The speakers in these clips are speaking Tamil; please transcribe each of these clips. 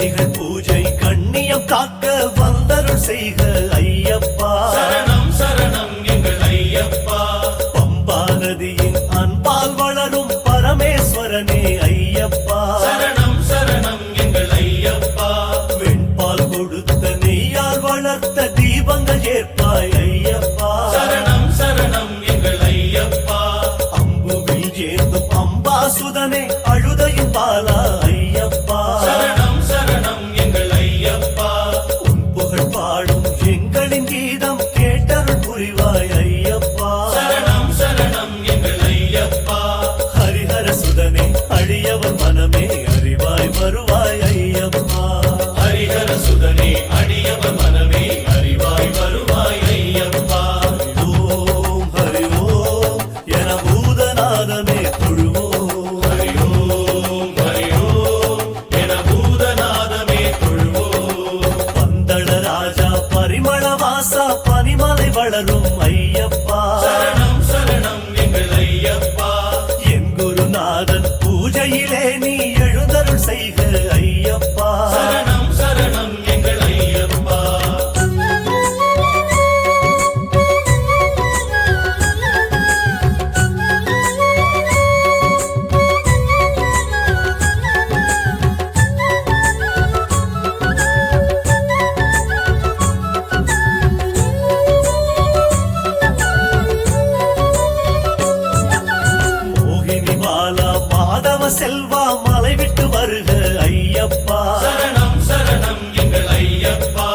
திகழ்போ ஐயப்பா. செல்வா மலை விட்டு வருக ஐயப்பா. சரணம் சரணம் எங்கள் ஐயப்பா.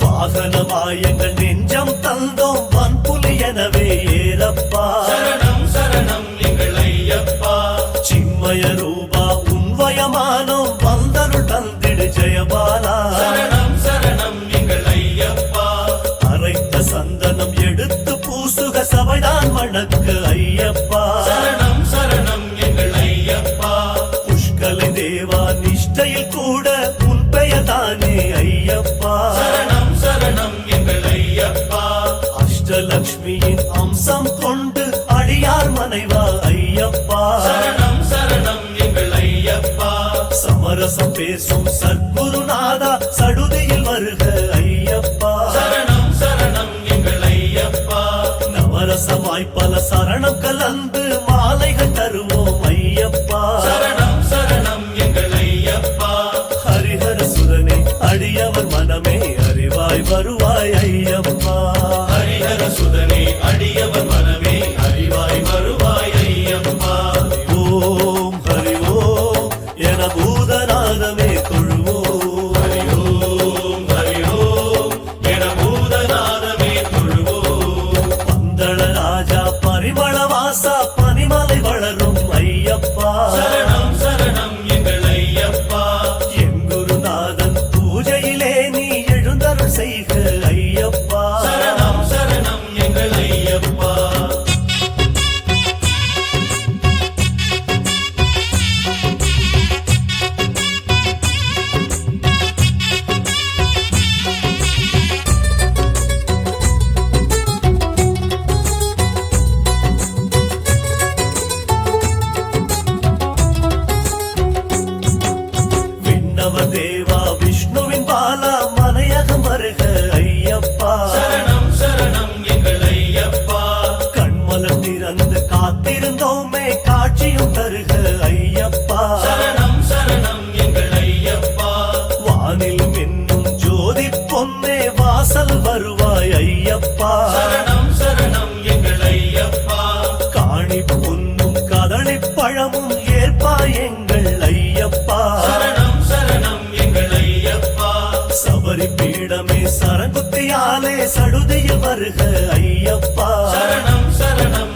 வாகனமாய் எங்கள் நெஞ்சம் தந்தோம் வன்புலி எனவே ஏறப்பா. சரணம் சரணம் எங்கள் ஐயப்பா. சிம்மய ரூபா உன்வயமானோம் வந்தருள் தந்திடு ஜெயபாலா. சரணம் சரணம் எங்கள் ஐயப்பா. அரைத்த சந்தனம் எடுத்து பூசுக சபைதான் வணக்கம். அனுகிரக லட்சுமியின் அம்சம் கொண்டு அடியார் மனைவா ஐயப்பா. சரணம் சரணம் எங்கள் ஐயப்பா. சமரசம் பேசும் சத்குருநாதா சடுதியில் வருக ஐயப்பா. சரணம் சரணம் எங்கள் ஐயப்பா. நவரசமாய் பல சரணம் கலந்து மாலைகள் தருவோம் ஐயப்பா. சரணம் சரணம் எங்கள் ஐயப்பா. ஹரிஹர சுரனே அடியவர் மனமே அறிவாய் வருவாய் ஐயா பூதநாதமே தொழுவோம். ஹரிஓம் ஹரிஓம் என பூதநாதமே தொழுவோம் பந்தள ராஜா பரிமள வாசா பனிமலை வளரும் ஐயப்பா செய்க ஐயப்பா. என்னிடமே சரகுத்தியாலே சடுதிய வருக ஐயப்பா. சரணம் சரணம்.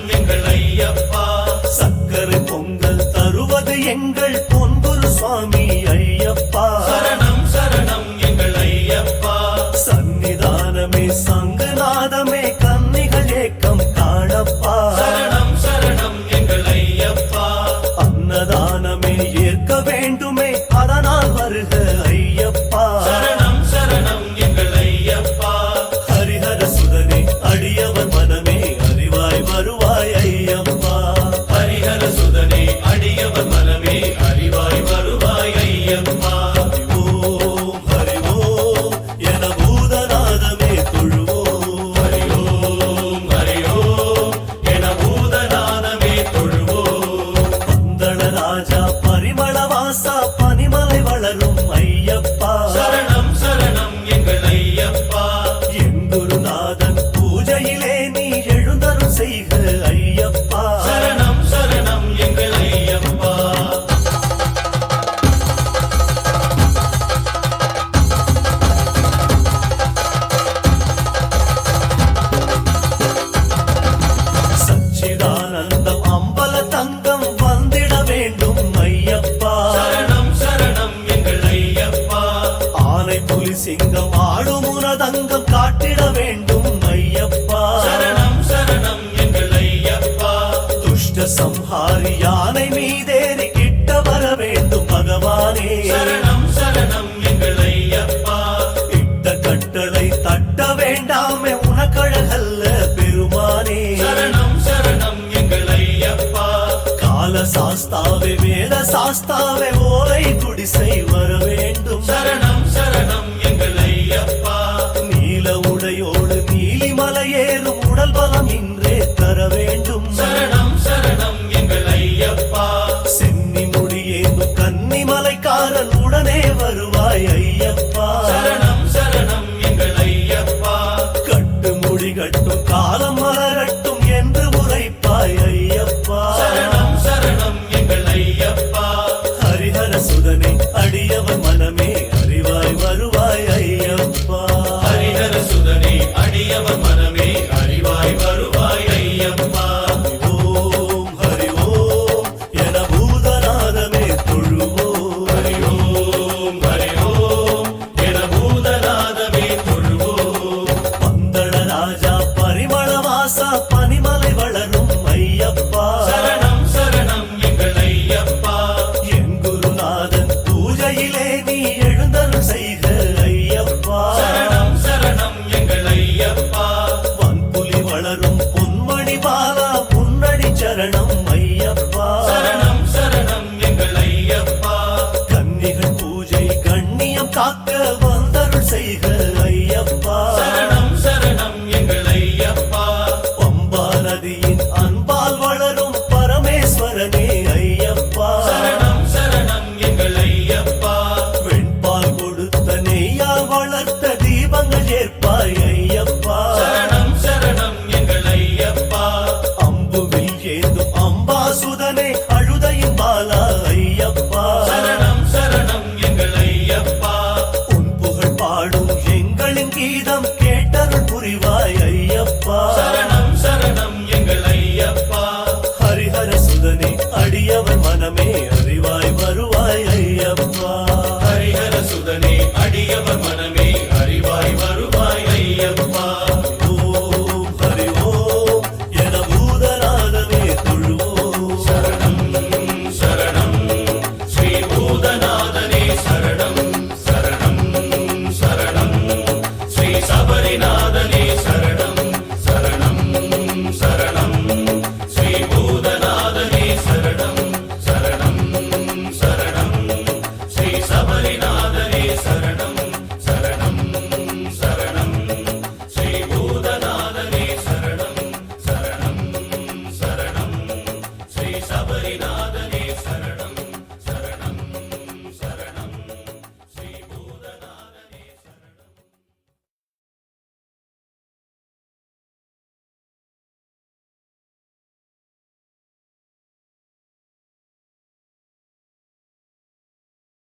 பார்த்தாலே ஓலை குடிசை வர வேண்டும். சரணம் சரணம் எங்கள் ஐயப்பா. நீல உடையோடு நீலி மலையேறும் உடல் பலம் இன்றே தர வேண்டும். சரணம் சரணம் எங்கள் ஐயப்பா. சென்னி முடியேறும் கன்னி மலைக்காரன் உடனே வருவாய் ஐயப்பா. சரணம் சரணம் எங்கள் ஐயப்பா. கட்டு மொழி கட்டும் காலம் மலரட்டும் என்று உரைப்பாய் ஐயப்பா. மதுசூதனை அழுதையும் பாலா